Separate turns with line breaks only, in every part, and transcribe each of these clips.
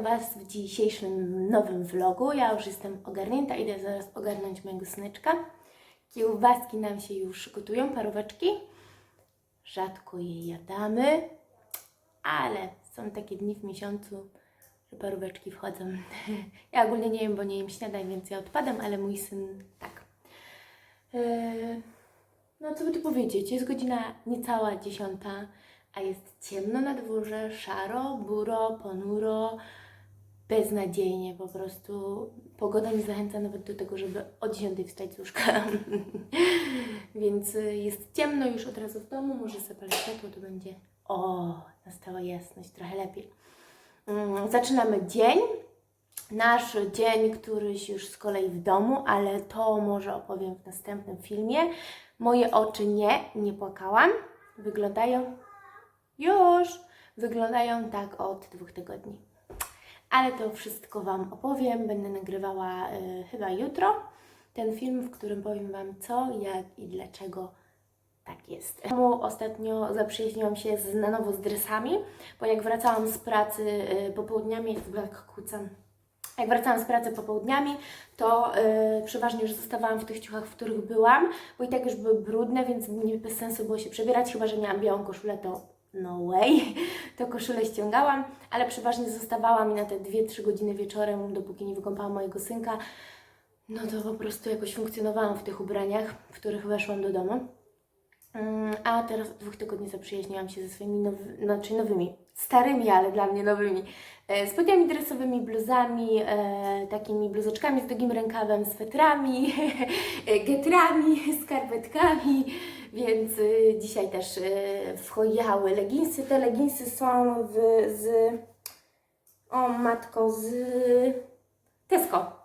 witam Was w dzisiejszym nowym vlogu. Ja już jestem ogarnięta, idę zaraz ogarnąć mojego syneczka. Kiełbaski nam się już gotują, paróweczki. Rzadko je jadamy, ale są takie dni w miesiącu, że paróweczki wchodzą. Ja ogólnie nie jem, bo nie jem śniadań, więc ja odpadam, ale mój syn tak. Eee, no co by tu powiedzieć, jest godzina niecała dziesiąta, a jest ciemno na dworze, szaro, buro, ponuro, beznadziejnie po prostu. Pogoda nie zachęca nawet do tego, żeby o 10 wstać z łóżka. Więc y, jest ciemno już od razu w domu, może zapalę światło, to będzie... O, nastała jasność, trochę lepiej. Mm, Zaczynamy dzień. Nasz dzień, któryś już z kolei w domu, ale to może opowiem w następnym filmie. Moje oczy nie, nie płakałam. Wyglądają już, wyglądają tak od dwóch tygodni. Ale to wszystko Wam opowiem. Będę nagrywała y, chyba jutro ten film, w którym powiem Wam co, jak i dlaczego tak jest. Ostatnio zaprzyjaźniłam się z, na nowo z dresami, bo jak wracałam z pracy y, popołudniami, w ogóle jak kłócam, jak wracałam z pracy popołudniami, to y, przeważnie już zostawałam w tych ciuchach, w których byłam, bo i tak już były brudne, więc nie bez sensu było się przebierać, chyba że miałam białą koszulę, to no way, to koszulę ściągałam, ale przeważnie zostawałam i na te 2-3 godziny wieczorem, dopóki nie wykąpałam mojego synka, no to po prostu jakoś funkcjonowałam w tych ubraniach, w których weszłam do domu. Mm, A teraz od dwóch tygodni zaprzyjaźniłam się ze swoimi nowy, znaczy nowymi, starymi, ale dla mnie nowymi e, spodniami dresowymi, bluzami, e, takimi bluzeczkami z długim rękawem, swetrami, e, getrami, skarpetkami, więc e, dzisiaj też e, wchodziły leginsy. Te leginsy są w, z, o matko, z Tesco.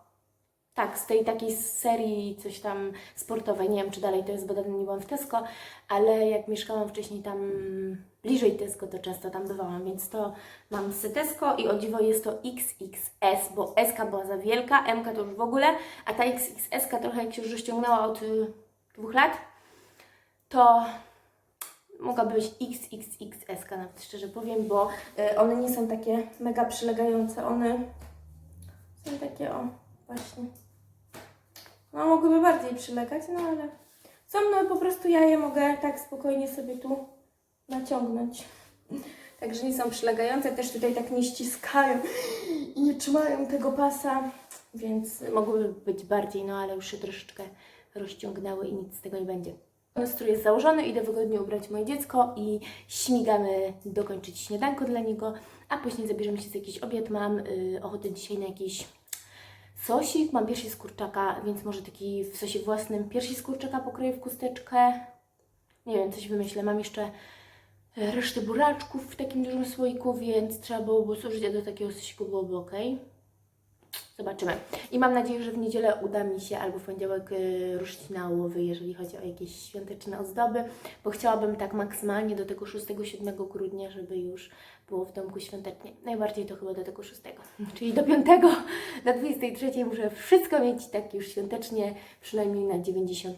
Tak, z tej takiej serii coś tam sportowej. Nie wiem, czy dalej to jest, bo dawno nie byłam w Tesco, ale jak mieszkałam wcześniej tam bliżej Tesco, to często tam bywałam, więc to mam z Tesco i o dziwo jest to XXS, bo S była za wielka, M to już w ogóle, a ta XXS trochę jak się już rozciągnęła od y, dwóch lat, to mogłaby być XXXS, nawet szczerze powiem, bo y, one nie są takie mega przylegające, one są takie, o, właśnie. No, mogłyby bardziej przylegać, no ale są, no po prostu ja je mogę tak spokojnie sobie tu naciągnąć. Także nie są przylegające, też tutaj tak nie ściskają i nie trzymają tego pasa, więc mogłyby być bardziej, no ale już się troszeczkę rozciągnęły i nic z tego nie będzie. Strój jest założony, idę wygodnie ubrać moje dziecko i śmigamy dokończyć śniadanko dla niego, a później zabierzemy się z jakiś obiad. Mam y, ochotę dzisiaj na jakiś sosik, mam piersi z kurczaka, więc może taki w sosie własnym piersi z kurczaka pokroję w chusteczkę. Nie wiem, coś wymyślę. Mam jeszcze resztę buraczków w takim dużym słoiku, więc trzeba byłoby zużyć, a do takiego sosiku byłoby ok. Zobaczymy. I mam nadzieję, że w niedzielę uda mi się albo w poniedziałek y, ruszyć na łowy, jeżeli chodzi o jakieś świąteczne ozdoby, bo chciałabym tak maksymalnie do tego 6-7 grudnia, żeby już było w domku świątecznie. Najbardziej to chyba do tego 6, czyli do 5, do 23 muszę wszystko mieć tak już świątecznie, przynajmniej na 90%.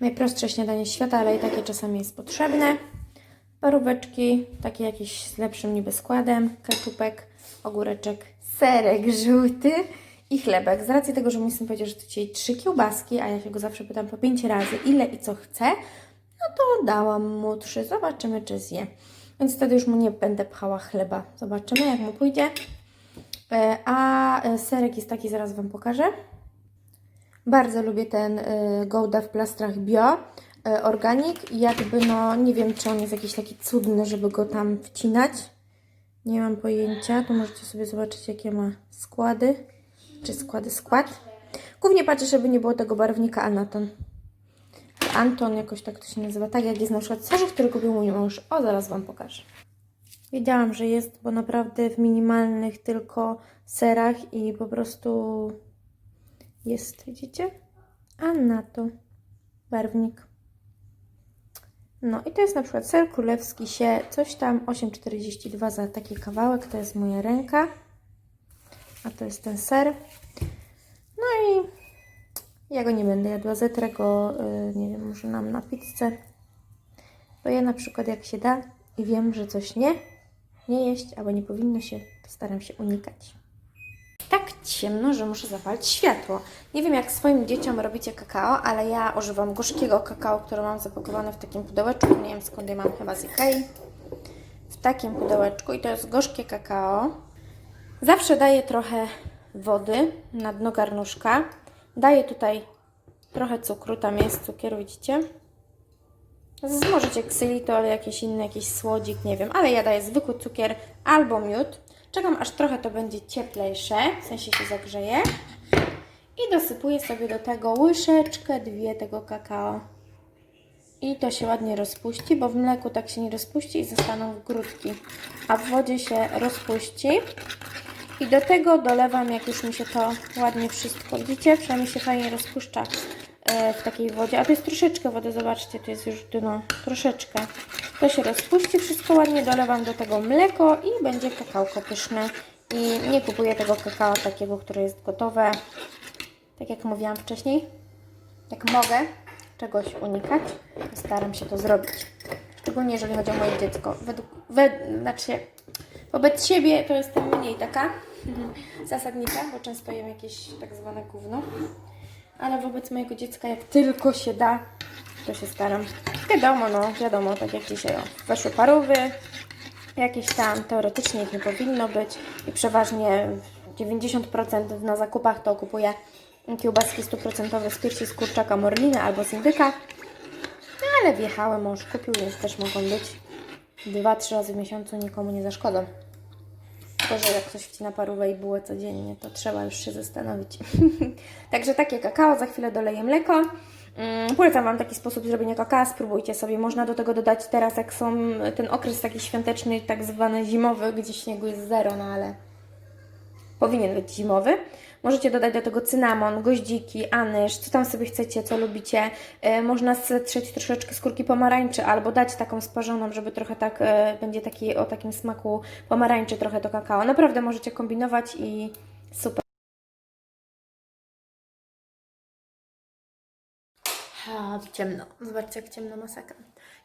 Najprostsze śniadanie świata, ale i takie czasami jest potrzebne. Paróweczki, takie jakieś z lepszym niby składem, keczupek, ogóreczek, serek żółty i chlebek. Z racji tego, że mój syn powiedział, że to dzisiaj trzy kiełbaski, a ja się go zawsze pytam po pięć razy, ile i co chce, no to dałam mu trzy. Zobaczymy, czy zje. Więc wtedy już mu nie będę pchała chleba. Zobaczymy, jak mu pójdzie. E, A e, serek jest taki, zaraz Wam pokażę. Bardzo lubię ten y, Gouda w plastrach bio, organik. Jakby no, nie wiem, czy on jest jakiś taki cudny, żeby go tam wcinać. Nie mam pojęcia. Tu możecie sobie zobaczyć, jakie ma składy. Czy składy, skład. Głównie patrzę, żeby nie było tego barwnika Anaton. Anton, jakoś tak to się nazywa. Tak jak jest na przykład serze, który kupił mój mąż. O, zaraz Wam pokażę. Wiedziałam, że jest, bo naprawdę w minimalnych tylko serach i po prostu jest, widzicie? A na to barwnik. No i to jest na przykład ser królewski się, coś tam 8,42 za taki kawałek, to jest moja ręka. A to jest ten ser. No i ja go nie będę jadła, zetrę go, y, nie wiem, może nam na pizzę. Bo ja na przykład jak się da i wiem, że coś nie,
nie jeść, albo nie powinno się, to staram się unikać. Tak ciemno, że muszę zapalić światło. Nie wiem, jak swoim dzieciom robicie kakao, ale ja używam gorzkiego kakao, które mam zapakowane w takim pudełeczku. Nie wiem skąd je mam, chyba z Ikei. W takim pudełeczku i to jest gorzkie kakao. Zawsze daję trochę wody na dno garnuszka. Daję tutaj trochę cukru, tam jest cukier, widzicie? Możecie ksylitol, jakiś inny, jakiś słodzik, nie wiem, ale ja daję zwykły cukier albo miód. Czekam aż trochę to będzie cieplejsze, w sensie się zagrzeje. I dosypuję sobie do tego łyżeczkę, dwie tego kakao. I to się ładnie rozpuści, bo w mleku tak się nie rozpuści i zostaną grudki. A w wodzie się rozpuści. I do tego dolewam, jak już mi się to ładnie wszystko, widzicie, przynajmniej się fajnie rozpuszcza w takiej wodzie. A tu jest troszeczkę wody, zobaczcie, tu jest już dno, troszeczkę. To się rozpuści, wszystko ładnie dolewam do tego mleko i będzie kakałko pyszne. I nie kupuję tego kakao takiego, które jest gotowe. Tak jak mówiłam wcześniej, jak mogę czegoś unikać, to staram się to zrobić. Szczególnie jeżeli chodzi o moje dziecko. Według, wed, znaczy, wobec siebie to jestem mniej taka zasadnicza, bo często jem jakieś tak zwane gówno. Ale wobec mojego dziecka, jak tylko się da, to się staram. Wiadomo, no, wiadomo, tak jak dzisiaj, o, weszły parówy, jakieś tam, teoretycznie ich nie powinno być i przeważnie 90% na zakupach to kupuję kiełbaski 100% z piersi z kurczaka morliny albo z indyka. No ale wjechały, mąż kupił, więc też mogą być. Dwa, trzy razy w miesiącu nikomu nie zaszkodzą. Że jak ktoś wcina parówę i bułę codziennie, to trzeba już się zastanowić. Także takie kakao, za chwilę doleję mleko. Mm, polecam Wam taki sposób zrobienia kakao, spróbujcie sobie. Można do tego dodać teraz, jak są ten okres taki świąteczny, tak zwany zimowy, gdzie śniegu jest zero, no ale powinien być zimowy. Możecie dodać do tego cynamon, goździki, anyż, co tam sobie chcecie, co lubicie. E, można zetrzeć troszeczkę skórki pomarańczy albo dać taką sparzoną, żeby trochę tak, e, będzie taki o takim smaku pomarańczy trochę to kakao. Naprawdę możecie kombinować i super.
A, ciemno. Zobaczcie, jak ciemno masakra.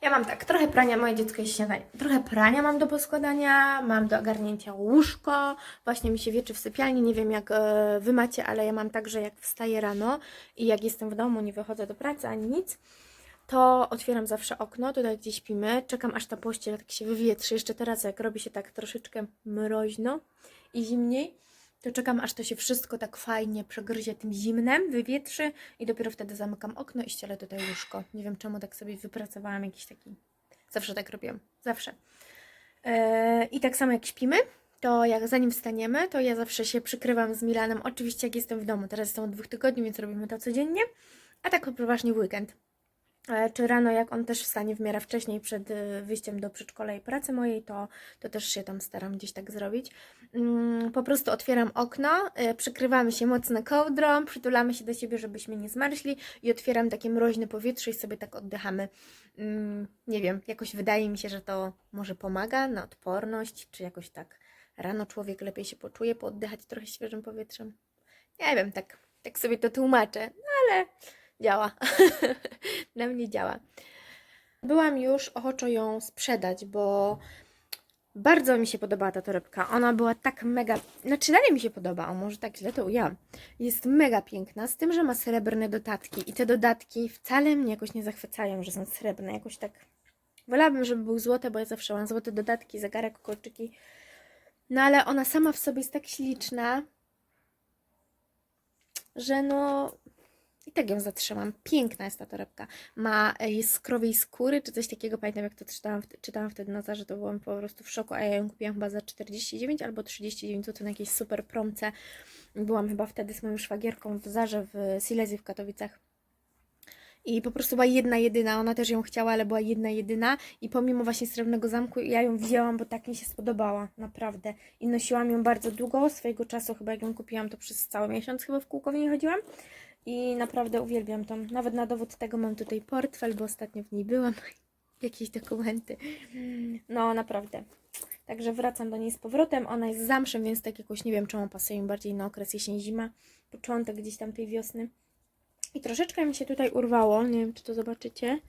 Ja mam tak, trochę prania, moje dziecko jest śniadanie. Trochę prania mam do poskładania, mam do ogarnięcia łóżko. Właśnie mi się wieczy w sypialni. Nie wiem, jak e, Wy macie, ale ja mam tak, że jak wstaję rano i jak jestem w domu, nie wychodzę do pracy ani nic, to otwieram zawsze okno, tutaj gdzie śpimy. Czekam, aż ta pościel tak się wywietrzy. Jeszcze teraz, jak robi się tak troszeczkę mroźno i zimniej, to czekam, aż to się wszystko tak fajnie przegryzie tym zimnem, wywietrzy i dopiero wtedy zamykam okno i ścielę tutaj łóżko. Nie wiem czemu tak sobie wypracowałam jakiś taki... Zawsze tak robiłam. Zawsze. Eee, I tak samo jak śpimy, to jak zanim wstaniemy, to ja zawsze się przykrywam z Milanem. Oczywiście jak jestem w domu. Teraz jestem od dwóch tygodni, więc robimy to codziennie. A tak przeważnie w weekend. E, Czy rano, jak on też wstanie w miarę wcześniej przed e, wyjściem do przedszkola i pracy mojej, to, to też się tam staram gdzieś tak zrobić. Mm, Po prostu otwieram okno, e, przykrywamy się mocno kołdrą, przytulamy się do siebie, żebyśmy nie zmarzli i otwieram takie mroźne powietrze i sobie tak oddychamy. Mm, Nie wiem, jakoś wydaje mi się, że to może pomaga na odporność, czy jakoś tak rano człowiek lepiej się poczuje, pooddychać trochę świeżym powietrzem. Nie wiem, tak, tak sobie to tłumaczę, no ale działa. Na mnie działa. Byłam już ochoczo ją sprzedać, bo bardzo mi się podobała ta torebka. Ona była tak mega. Znaczy, dalej mi się podoba, o może tak źle to ujęłam. Jest mega piękna, z tym, że ma srebrne dodatki. I te dodatki wcale mnie jakoś nie zachwycają, że są srebrne. Jakoś tak. Wolałabym, żeby były złote, bo ja zawsze mam złote dodatki, zegarek, kolczyki. No ale ona sama w sobie jest tak śliczna, że no. I tak ją zatrzymam. Piękna jest ta torebka. Ma, e, z krowiej skóry, czy coś takiego. Pamiętam, jak to czytałam, czytałam wtedy na zarze, to byłam po prostu w szoku, a ja ją kupiłam chyba za 49 albo 39 zł na jakiejś super promce. Byłam chyba wtedy z moją szwagierką w zarze w Silesii w Katowicach. I po prostu była jedna jedyna, ona też ją chciała, ale była jedna jedyna i pomimo właśnie Srebrnego Zamku ja ją wzięłam, bo tak mi się spodobała, naprawdę. I nosiłam ją bardzo długo, swojego czasu chyba jak ją kupiłam, to przez cały miesiąc chyba w kółko w niej chodziłam. I naprawdę uwielbiam tą. Nawet na dowód tego mam tutaj portfel, bo ostatnio w niej byłam. Jakieś dokumenty. No, naprawdę. Także wracam do niej z powrotem. Ona jest zamszem, więc tak jakoś nie wiem, czemu pasuje mi bardziej na okres jesień-zima. Początek gdzieś tam tej wiosny. I troszeczkę mi się tutaj urwało. Nie wiem, czy to zobaczycie.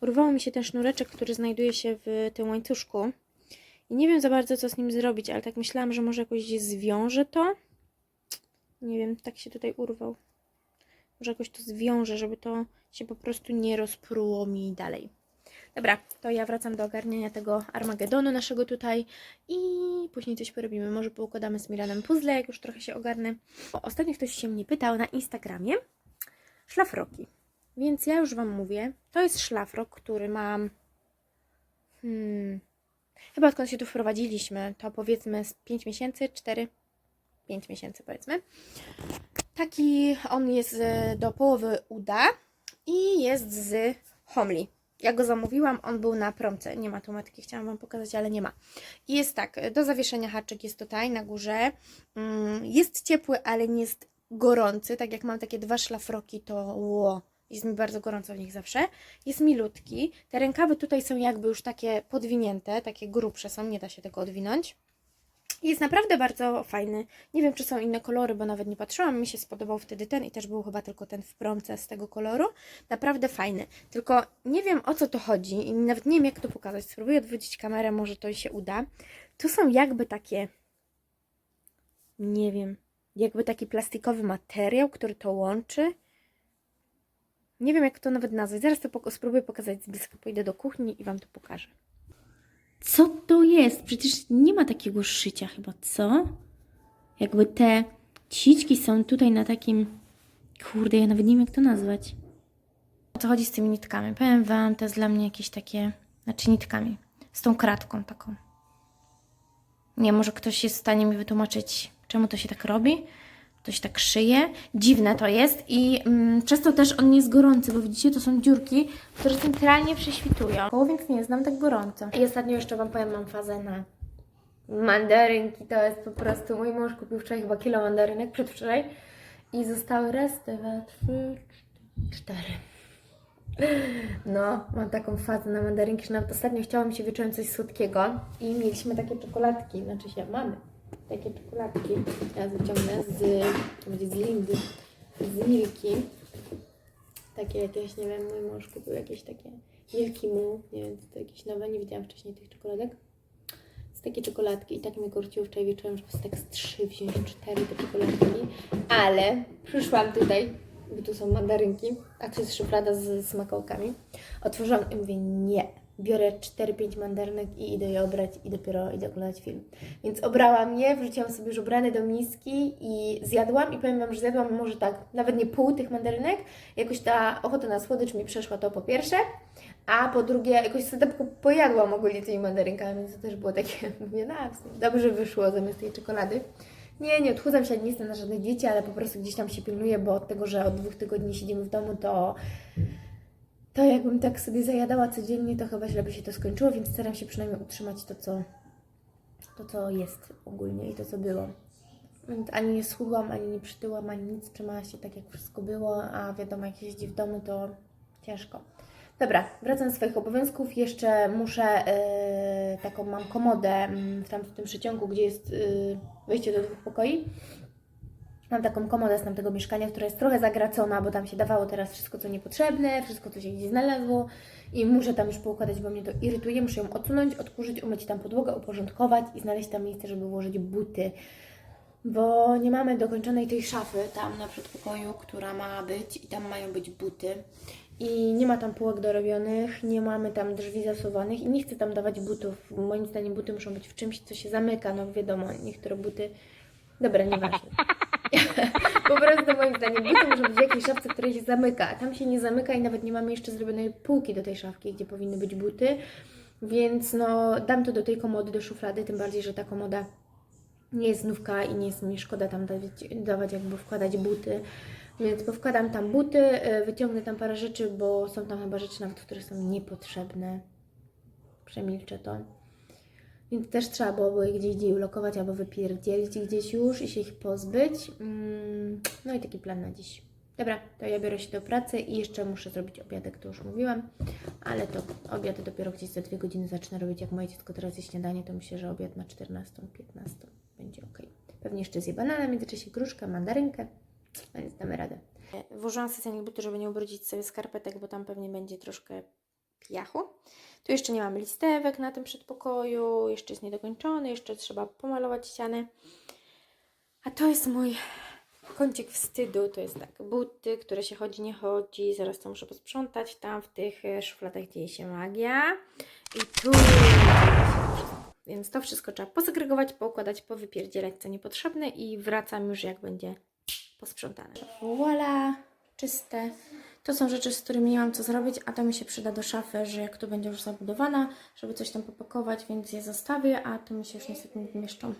Urwało mi się ten sznureczek, który znajduje się w tym łańcuszku.
I nie wiem za bardzo, co z nim zrobić, ale tak myślałam, że może jakoś zwiążę to. Nie wiem, tak się tutaj urwał. Może jakoś to zwiążę, żeby to się po prostu nie rozpruło mi dalej. Dobra, to ja wracam do ogarniania tego Armagedonu naszego tutaj i później coś porobimy. Może poukładamy z Milanem puzzle, jak już trochę się ogarnę. O, ostatnio ktoś się mnie pytał na Instagramie szlafroki. Więc ja już Wam mówię, to jest szlafrok, który mam hmm, chyba odkąd się tu wprowadziliśmy, to powiedzmy z 5 miesięcy, 4, 5 miesięcy powiedzmy. Taki on jest e, do połowy uda i jest z Homli. Ja go zamówiłam, on był na promce. Nie ma tu matki, chciałam Wam pokazać, ale nie ma. I jest tak, do zawieszenia haczyk jest tutaj na górze. Mm, Jest ciepły, ale nie jest gorący. Tak jak mam takie dwa szlafroki, to ło, jest mi bardzo gorąco w nich zawsze. Jest milutki. Te rękawy tutaj są jakby już takie podwinięte, takie grubsze są, nie da się tego odwinąć. Jest naprawdę bardzo fajny. Nie wiem, czy są inne kolory, bo nawet nie patrzyłam. Mi się spodobał wtedy ten i też był chyba tylko ten w promce z tego koloru. Naprawdę fajny. Tylko nie wiem o co to chodzi i nawet nie wiem jak to pokazać. Spróbuję odwrócić kamerę, może to się uda. Tu są jakby takie, nie wiem, jakby taki plastikowy materiał, który to łączy. Nie wiem jak to nawet nazwać. Zaraz to spróbuję pokazać z bliska. Pójdę do kuchni i Wam to pokażę. Co to jest? Przecież nie ma takiego szycia chyba, co? Jakby te ciczki są tutaj na takim... Kurde, ja nawet nie wiem jak to nazwać. O co chodzi z tymi nitkami? Powiem Wam, to jest dla mnie jakieś takie... Znaczy nitkami. Z tą kratką taką. Nie, może ktoś jest w stanie mi wytłumaczyć, czemu to się tak robi. To się tak szyje. Dziwne to jest i mm, przez to też on nie jest gorący, bo widzicie, to są dziurki, które centralnie prześwitują. Koło więc nie jest nam tak gorąco. I ostatnio jeszcze Wam powiem, mam fazę na mandarynki. To jest po prostu, mój mąż kupił wczoraj chyba kilo mandarynek, przedwczoraj. I zostały raz, dwa, trzy, cztery. No, mam taką fazę na mandarynki, że nawet ostatnio chciałam się wieczorem coś słodkiego i mieliśmy takie czekoladki, znaczy się mamy takie czekoladki. Ja wyciągnę z, będzie z Lindy, z Milki. Takie jakieś, nie wiem, mój mąż kupił jakieś takie Milki Mu, nie wiem, to jakieś nowe, nie widziałam wcześniej tych czekoladek. Z takie czekoladki i tak mnie korciło wczoraj wieczorem, żeby tak z trzy wziąć cztery te czekoladki, ale przyszłam tutaj, bo tu są mandarynki, a tu jest szuflada z smakołkami. Otworzyłam i mówię nie. Biorę 4-5 mandarynek i idę je obrać i dopiero idę oglądać film. Więc obrałam je, wrzuciłam sobie już obrane do miski i zjadłam i powiem Wam, że zjadłam może tak, nawet nie pół tych mandarynek. Jakoś ta ochota na słodycz mi przeszła to po pierwsze, a po drugie jakoś sobie tak pojadłam ogólnie tymi mandarynkami, więc to też było takie, mówię, no dobrze wyszło zamiast tej czekolady. Nie, nie odchudzam się, nie jestem na żadnej diecie, ale po prostu gdzieś tam się pilnuję, bo od tego, że od dwóch tygodni siedzimy w domu, to to jakbym tak sobie zajadała codziennie, to chyba źle by się to skończyło, więc staram się przynajmniej utrzymać to, co, to, co jest ogólnie i to, co było. Więc ani nie schudłam, ani nie przytyłam, ani nic, trzymała się tak, jak wszystko było, a wiadomo, jak siedzi w domu, to ciężko. Dobra, wracam do swoich obowiązków. Jeszcze muszę, yy, taką mam komodę mm, w tamtym tym przeciągu, gdzie jest yy, wejście do dwóch pokoi. Mam taką komodę z tamtego mieszkania, która jest trochę zagracona, bo tam się dawało teraz wszystko, co niepotrzebne, wszystko, co się gdzieś znalazło i muszę tam już poukładać, bo mnie to irytuje. Muszę ją odsunąć, odkurzyć, umyć tam podłogę, uporządkować i znaleźć tam miejsce, żeby ułożyć buty. Bo nie mamy dokończonej tej szafy tam na przedpokoju, która ma być i tam mają być buty. I nie ma tam półek dorobionych, nie mamy tam drzwi zasuwanych i nie chcę tam dawać butów. Moim zdaniem buty muszą być w czymś, co się zamyka. No wiadomo, niektóre buty... Dobra, nieważne. po prostu moim zdaniem buty muszą być w jakiejś szafce, która się zamyka, a tam się nie zamyka i nawet nie mamy jeszcze zrobionej półki do tej szafki, gdzie powinny być buty, więc no dam to do tej komody, do szuflady, tym bardziej, że ta komoda nie jest znówka i nie jest mi szkoda tam dawać, dawać jakby wkładać buty, więc powkładam tam buty, y, wyciągnę tam parę rzeczy, bo są tam chyba rzeczy nawet, które są niepotrzebne, przemilczę to. Więc też trzeba było je gdzieś gdzieś ulokować albo wypierdzielić gdzieś już i się ich pozbyć. Mm, No i taki plan na dziś. Dobra, to ja biorę się do pracy i jeszcze muszę zrobić obiadek, to już mówiłam, ale to obiad dopiero gdzieś za dwie godziny zacznę robić. Jak moje dziecko teraz je śniadanie, to myślę, że obiad na 14, 15 będzie ok. Pewnie jeszcze zje banana, w międzyczasie gruszkę, mandarynkę, więc damy radę. Włożyłam specjalnie buty, żeby nie ubrudzić sobie skarpetek, bo tam pewnie będzie troszkę piachu. Tu jeszcze nie mamy listewek na tym przedpokoju, jeszcze jest niedokończony, jeszcze trzeba pomalować ściany. A to jest mój kącik wstydu, to jest tak, buty, które się chodzi, nie chodzi, zaraz to muszę posprzątać, tam w tych e, szufladach dzieje się magia i tu. Więc to wszystko trzeba posegregować, poukładać, powypierdzielać co niepotrzebne i wracam już jak będzie posprzątane. Voila, czyste. To są rzeczy, z którymi nie mam co zrobić, a to mi się przyda do szafy, że jak tu będzie już zabudowana, żeby coś tam popakować, więc je zostawię, a tu mi się już niestety nie mieszczą.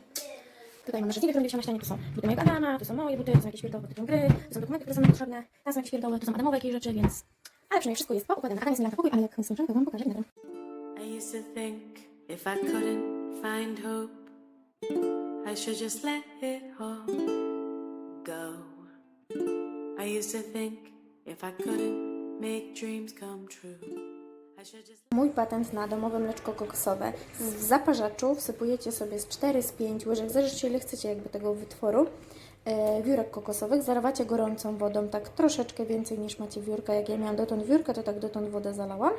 Tutaj mam narzędzia, które się na ścianie, to są buty mojego Adama, to są moje buty, to są jakieś pierdoły do gry, to są dokumenty, które są potrzebne, tam są jakieś pierdoły, to są Adamowe jakieś rzeczy, więc... Ale przynajmniej wszystko jest poukładane. Adam jest na pokój, ale jak skończę, to Wam pokażę innym.
I used to think if I couldn't find hope, I should just let it all go. I used to think
Mój patent na domowe mleczko kokosowe. W zaparzaczu wsypujecie sobie z 4 z 5 łyżek, zależy ile chcecie jakby tego wytworu, e, wiórek kokosowych, zalewacie gorącą wodą, tak troszeczkę więcej niż macie wiórka. Jak ja miałam dotąd wiórkę, to tak dotąd wodę zalałam.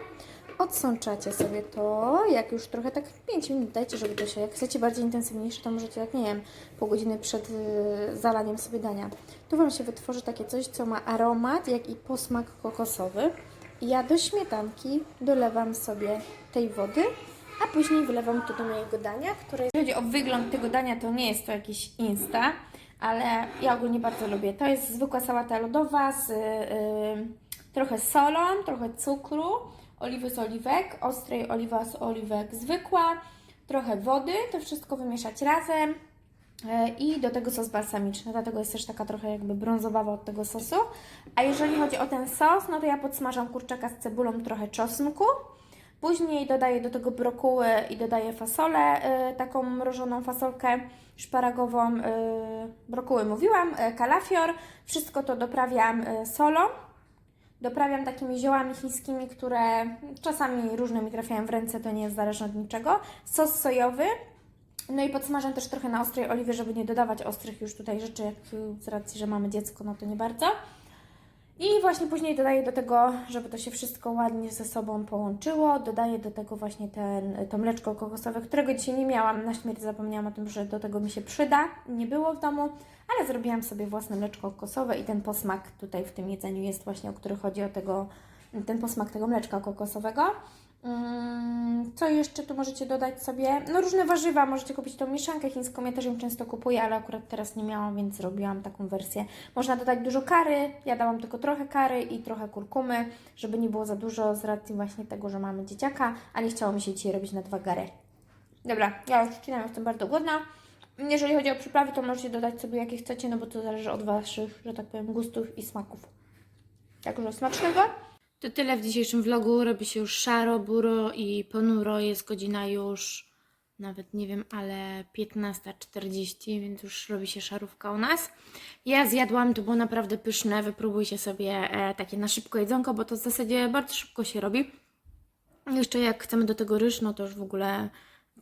Odsączacie sobie to, jak już trochę tak 5 minut dajcie, żeby to się, jak chcecie bardziej intensywniejsze, to możecie tak, nie wiem, pół godziny przed y, zalaniem sobie dania. Tu Wam się wytworzy takie coś, co ma aromat, jak i posmak kokosowy. I ja do śmietanki dolewam sobie tej wody, a później wylewam to do mojego dania, które jeżeli chodzi o wygląd tego dania, to nie jest to jakiś insta, ale ja ogólnie bardzo lubię. To jest zwykła sałata lodowa z y, trochę solą, trochę cukru, oliwy z oliwek, ostrej oliwa z oliwek zwykła, trochę wody, to wszystko wymieszać razem. E, I do tego sos balsamiczny, dlatego jest też taka trochę jakby brązowawa od tego sosu. A jeżeli chodzi o ten sos, no to ja podsmażam kurczaka z cebulą, trochę czosnku. Później dodaję do tego brokuły i dodaję fasolę, y, taką mrożoną fasolkę szparagową, y, brokuły mówiłam, kalafior. Wszystko to doprawiam solą. Doprawiam takimi ziołami chińskimi, które czasami różne mi trafiają w ręce, to nie jest zależne od niczego. Sos sojowy, no i podsmażam też trochę na ostrej oliwie, żeby nie dodawać ostrych już tutaj rzeczy, z racji, że mamy dziecko, no to nie bardzo. I właśnie później dodaję do tego, żeby to się wszystko ładnie ze sobą połączyło, dodaję do tego właśnie ten, to mleczko kokosowe, którego dzisiaj nie miałam, na śmierć zapomniałam o tym, że do tego mi się przyda, nie było w domu, ale zrobiłam sobie własne mleczko kokosowe i ten posmak tutaj w tym jedzeniu jest właśnie, o który chodzi o tego, ten posmak tego mleczka kokosowego. Mm, Co jeszcze tu możecie dodać sobie? No różne warzywa, możecie kupić tą mieszankę chińską, ja też ją często kupuję, ale akurat teraz nie miałam, więc zrobiłam taką wersję. Można dodać dużo kary, ja dałam tylko trochę kary i trochę kurkumy, żeby nie było za dużo z racji właśnie tego, że mamy dzieciaka, a nie chciało mi się dzisiaj robić na dwa gary. Dobra, ja już wcinam, jestem bardzo głodna. Jeżeli chodzi o przyprawy, to możecie dodać sobie jakie chcecie, no bo to zależy od Waszych, że tak powiem, gustów i smaków. Także smacznego!
To tyle w dzisiejszym vlogu. Robi się już szaro, buro i ponuro. Jest godzina już, nawet nie wiem, ale 15.40, więc już robi się szarówka u nas. Ja zjadłam, to było naprawdę pyszne. Wypróbujcie sobie e, takie na szybko jedzonko, bo to w zasadzie bardzo szybko się robi. Jeszcze jak chcemy do tego ryż, no to już w ogóle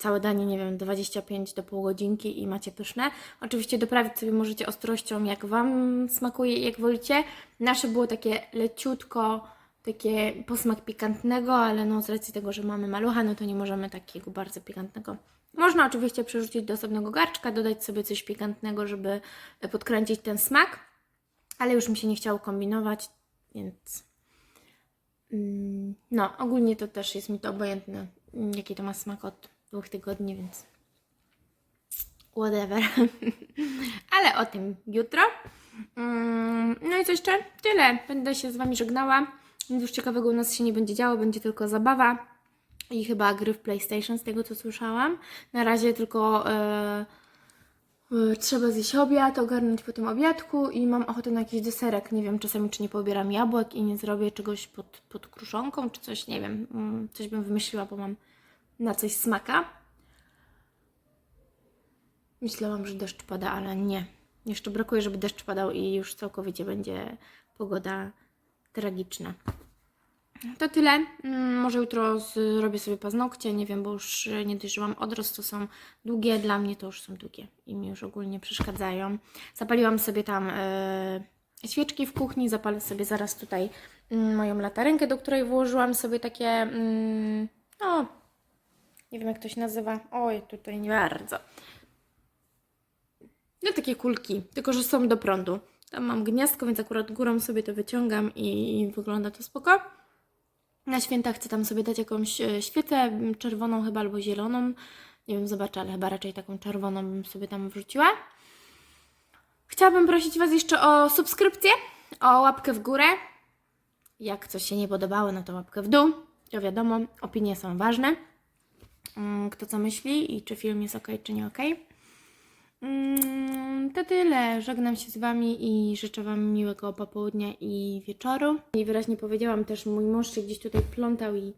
całe danie, nie wiem, 25 do pół godzinki i macie pyszne. Oczywiście doprawić sobie możecie ostrością, jak Wam smakuje i jak wolicie. Nasze było takie leciutko, takie posmak pikantnego, ale no z racji tego, że mamy malucha, no to nie możemy takiego bardzo pikantnego. Można oczywiście przerzucić do osobnego garczka, dodać sobie coś pikantnego, żeby podkręcić ten smak, ale już mi się nie chciało kombinować, więc Mm, No, ogólnie to też jest mi to obojętne, jaki to ma smak od dwóch tygodni, więc whatever. Ale o tym jutro. Mm, No i co jeszcze? Tyle. Będę się z Wami żegnała. Nic już ciekawego u nas się nie będzie działo, będzie tylko zabawa i chyba gry w PlayStation, z tego co słyszałam. Na razie tylko e, e, trzeba zjeść obiad, ogarnąć po tym obiadku i mam ochotę na jakiś deserek. Nie wiem czasami, czy nie pobieram jabłek i nie zrobię czegoś pod, pod kruszonką, czy coś, nie wiem. Mm, Coś bym wymyśliła, bo mam na coś smaka. Myślałam, że deszcz pada, ale nie. Jeszcze brakuje, żeby deszcz padał i już całkowicie będzie pogoda tragiczna. To tyle. Mm, Może jutro zrobię sobie paznokcie, nie wiem, bo już nie mam odrost, to są długie, dla mnie to już są długie i mi już ogólnie przeszkadzają. Zapaliłam sobie tam e, świeczki w kuchni, zapalę sobie zaraz tutaj
mm, moją latarenkę, do której włożyłam sobie takie, mm, no, nie wiem jak to się nazywa. Oj, tutaj nie bardzo. No takie kulki, tylko że są do prądu. Tam mam gniazdko, więc akurat górą sobie to wyciągam i, i wygląda to spoko. Na święta chcę tam sobie dać jakąś e, świecę czerwoną chyba albo zieloną. Nie wiem, zobaczę, ale chyba raczej taką czerwoną bym sobie tam wrzuciła. Chciałabym prosić Was jeszcze o subskrypcję, o łapkę w górę. Jak coś się nie podobało, no to łapkę w dół. To wiadomo, opinie są ważne. Mm, Kto co myśli i czy film jest ok, czy nie ok. Mm, To tyle. Żegnam się z Wami i życzę Wam miłego popołudnia i wieczoru. I wyraźnie powiedziałam też, mój mąż się gdzieś tutaj plątał i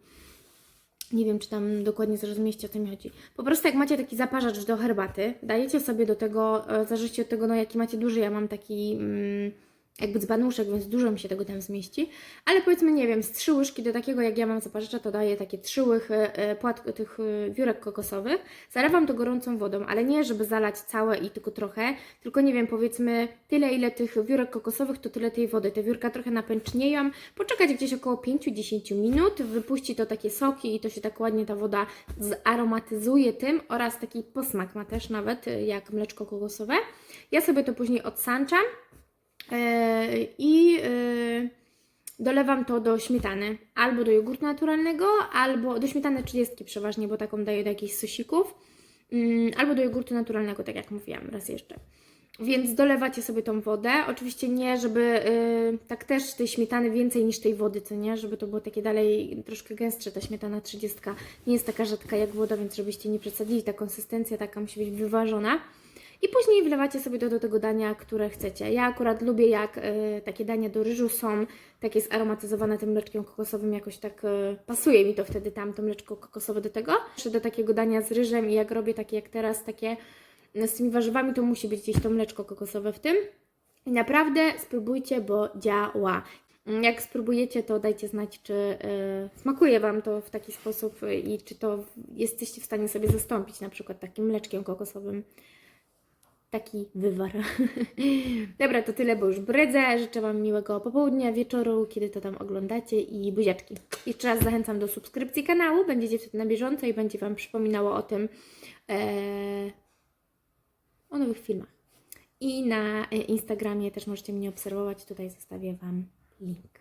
nie wiem, czy tam dokładnie zrozumieliście, o co mi chodzi. Po prostu jak macie taki zaparzacz do herbaty, dajecie sobie do tego, e, w zależności od tego, no jaki macie duży, ja mam taki mm, jakby dzbanuszek, więc dużo mi się tego tam zmieści, ale powiedzmy, nie wiem, z trzy łyżki do takiego, jak ja mam zaparzacza, to daję takie trzy łychy e, płat, tych e, wiórek kokosowych, zalewam to gorącą wodą, ale nie, żeby zalać całe i tylko trochę, tylko nie wiem, powiedzmy, tyle ile tych wiórek kokosowych, to tyle tej wody, te wiórka trochę napęcznieją, poczekać gdzieś około 5-10 minut, wypuści to takie soki i to się tak ładnie ta woda zaromatyzuje tym. Oraz taki posmak ma też nawet, e, jak mleczko kokosowe. Ja sobie to później odsączam, Yy, i yy, dolewam to do śmietany, albo do jogurtu naturalnego, albo do śmietany 30 przeważnie, bo taką daję do jakichś sosików, Yy, albo do jogurtu naturalnego, tak jak mówiłam raz jeszcze. Więc dolewacie sobie tą wodę. Oczywiście nie, żeby yy, tak też tej śmietany więcej niż tej wody, co nie? Żeby to było takie dalej troszkę gęstsze. Ta śmietana 30 nie jest taka rzadka jak woda, więc żebyście nie przesadzili. Ta konsystencja taka musi być wyważona. I później wlewacie sobie to do tego dania, które chcecie. Ja akurat lubię, jak y, takie dania do ryżu są takie zaromatyzowane tym mleczkiem kokosowym, jakoś tak y, pasuje mi to wtedy tam, to mleczko kokosowe do tego. Jeszcze do takiego dania z ryżem i jak robię takie jak teraz, takie y, z tymi warzywami, to musi być gdzieś to mleczko kokosowe w tym. I naprawdę spróbujcie, bo działa. Jak spróbujecie, to dajcie znać, czy y, smakuje Wam to w taki sposób i czy to jesteście w stanie sobie zastąpić na przykład takim mleczkiem kokosowym taki wywar. Dobra, to tyle, bo już bredzę. Życzę Wam miłego popołudnia, wieczoru, kiedy to tam oglądacie i buziaczki. Jeszcze raz zachęcam do subskrypcji kanału, będziecie wtedy na bieżąco i będzie Wam przypominało o tym, e, o nowych filmach. I na e, Instagramie też możecie mnie obserwować, tutaj zostawię Wam link.